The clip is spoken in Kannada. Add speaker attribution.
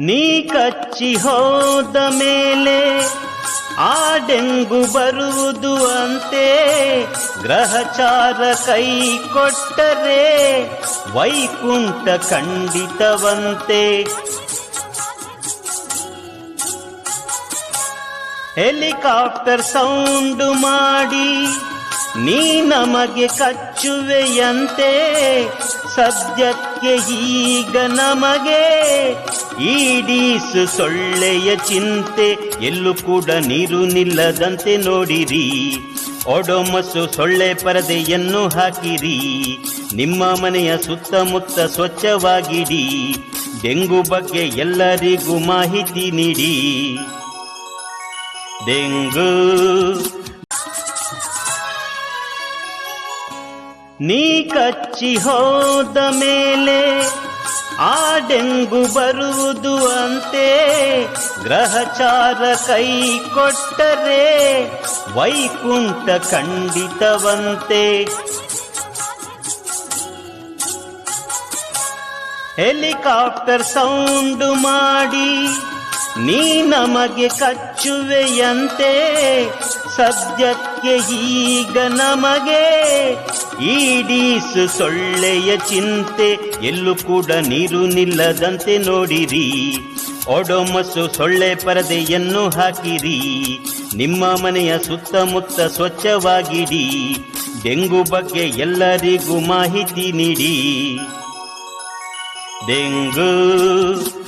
Speaker 1: ನೀ ಕಚ್ಚಿ ಹೋದ ಮೇಲೆ ಆ ಡೆಂಗು ಬರುವುದು ಅಂತೆ. ಗ್ರಹಚಾರ ಕೈ ಕೊಟ್ಟರೆ ವೈಕುಂಠ ಖಂಡಿತವಂತೆ. ಹೆಲಿಕಾಪ್ಟರ್ ಸೌಂಡು ಮಾಡಿ ನೀ ನಮಗೆ ಕಚ್ಚುವೆಯಂತೆ, ಸದ್ಯಕ್ಕೆ ಈಗ ನಮಗೆ ಈಡೀಸು ಸೊಳ್ಳೆಯ ಚಿಂತೆ, ಎಲ್ಲೂ ಕೂಡ ನೀರು ನಿಲ್ಲದಂತೆ ನೋಡಿರಿ. ಒಡೊಮಸ್ಸು ಸೊಳ್ಳೆ ಪರದೆಯನ್ನು ಹಾಕಿರಿ. ನಿಮ್ಮ ಮನೆಯ ಸುತ್ತಮುತ್ತ ಸ್ವಚ್ಛವಾಗಿಡಿ. ಡೆಂಗು ಬಗ್ಗೆ ಎಲ್ಲರಿಗೂ ಮಾಹಿತಿ ನೀಡಿ. ಡೆಂಗು ನೀ ಕಚ್ಚಿ ಹೋದ ಮೇಲೆ ಆ ಡೆಂಗು ಬರುವುದು ಅಂತೆ. ಗ್ರಹಚಾರ ಕೈ ಕೊಟ್ಟರೆ ವೈಕುಂಠ ಖಂಡಿತವಂತೆ. ಹೆಲಿಕಾಪ್ಟರ್ ಸೌಂಡು ಮಾಡಿ ನೀ ನಮಗೆ ಕಚ್ಚುವೆಯಂತೆ, ಸದ್ಯಕ್ಕೆ ಈಗ ನಮಗೆ ಈಡೀಸು ಸೊಳ್ಳೆಯ ಚಿಂತೆ, ಎಲ್ಲೂ ಕೂಡ ನೀರು ನಿಲ್ಲದಂತೆ ನೋಡಿರಿ. ಒಡೊಮಸ್ಸು ಸೊಳ್ಳೆ ಪರದೆಯನ್ನು ಹಾಕಿರಿ. ನಿಮ್ಮ ಮನೆಯ ಸುತ್ತಮುತ್ತ ಸ್ವಚ್ಛವಾಗಿಡಿ. ಡೆಂಗು ಬಗ್ಗೆ ಎಲ್ಲರಿಗೂ ಮಾಹಿತಿ ನೀಡಿ. ಡೆಂಗು